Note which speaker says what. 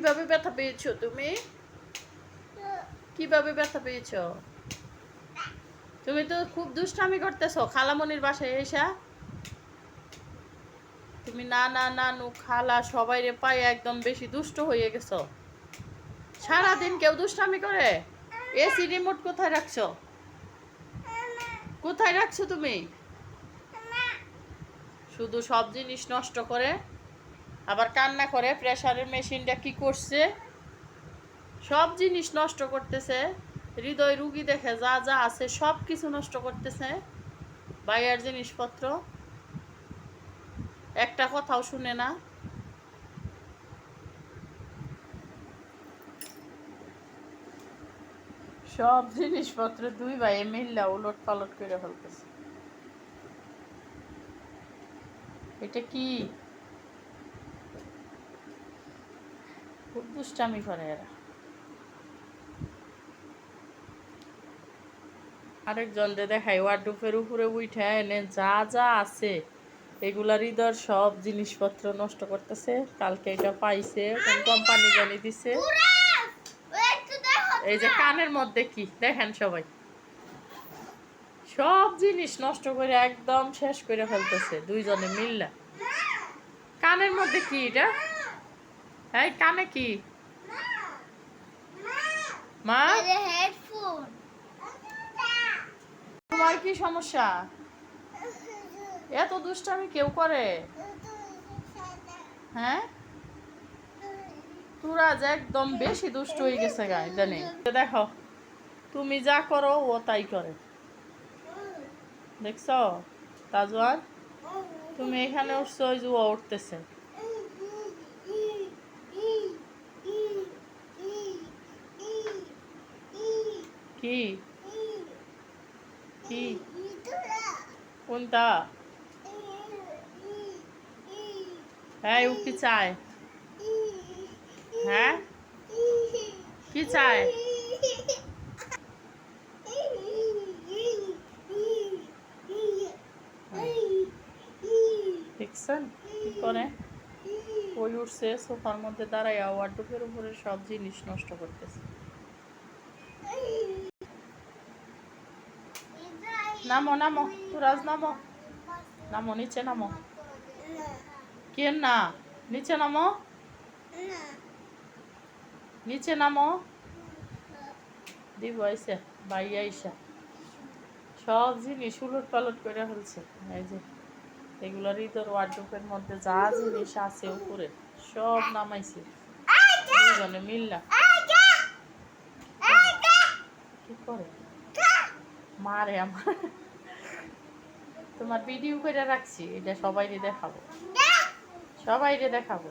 Speaker 1: কীভাবে ব্যথা পেয়েছ তুমি? কীভাবে ব্যথা পেয়েছ? তুমি তো খুব দুষ্টামি করতেছো, খালামনির বাসায় এসা। তুমি না না না, নু, খালা, সবাই রে পায়ে একদম বেশি দুষ্ট হয়ে গেছো। সারাদিন কেউ দুষ্টামি করে? এসি রিমোট কোথায় রাখছো? কোথায় রাখছো তুমি? শুধু সব জিনিস নষ্ট করে? আবার কান্না করে, প্রেসারের মেশিনটা কি করছে? সব জিনিস নষ্ট করতেছে, হৃদয় রুগী দেখে যা যা আছে সব কিছু নষ্ট করতেছে। বাইরের জিনিসপত্র, একটা কথাও শুনে না। সব জিনিসপত্র দুই ভাইয়ে মিল্লা উলট পালট করে ফেলতেছে। এটা কি? খুব দুষ্টামি করে এরা। আরেকজনরে দেখাই ওয়ার্ডুপের উপরে উঠে এনে যা যা আছে এগুলার ইদর সব জিনিসপত্র নষ্ট করতেছে। কালকে এটা পাইছে কোম্পানি জানি দিছে। এই যে কানের মধ্যে কি, দেখেন সবাই। সব জিনিস নষ্ট করে একদম শেষ করে ফেলতেছে, দুইজনে মিললা। কানের মধ্যে কি এটা? এই, কানে কি মা? তোমার কি সমস্যা? এত দুষ্টামি কেউ করে? হ্যাঁ? তুরাজ একদম বেশি দুষ্ট হয়ে গেছে গা, জানি। দেখো, তুমি যা করো, ও তাই করে। দেখছ তাজওয়ার তুমি এখানে উঠছো, ওই যে ও উঠতেছে। কি? কি? কোনটা? হ্যাঁ ও কি চায়? হ্যাঁ? কি চায়? মধ্যে দাঁড়ায় ওয়ার্ডুপের উপরে সব জিনিস নষ্ট করতেছে। নামো নামো তুরাজ নামো নামো নিচে নামো কে না নিচে নামো নিচে নামো দিব আইসা বাই আইসা সব জিনিস উলট পালট করে ফেলছে। এই যে এগুলোর ইতর ওয়ার্ডরোবের মধ্যে যা জিনিস আছে উপরে, সব নামাইছে। দুজনে মিললা কি করে মারে আমার। তোমার ভিডিও করে রাখছি এটা সবাইরে দেখাবো। সবাইরে দেখাবো।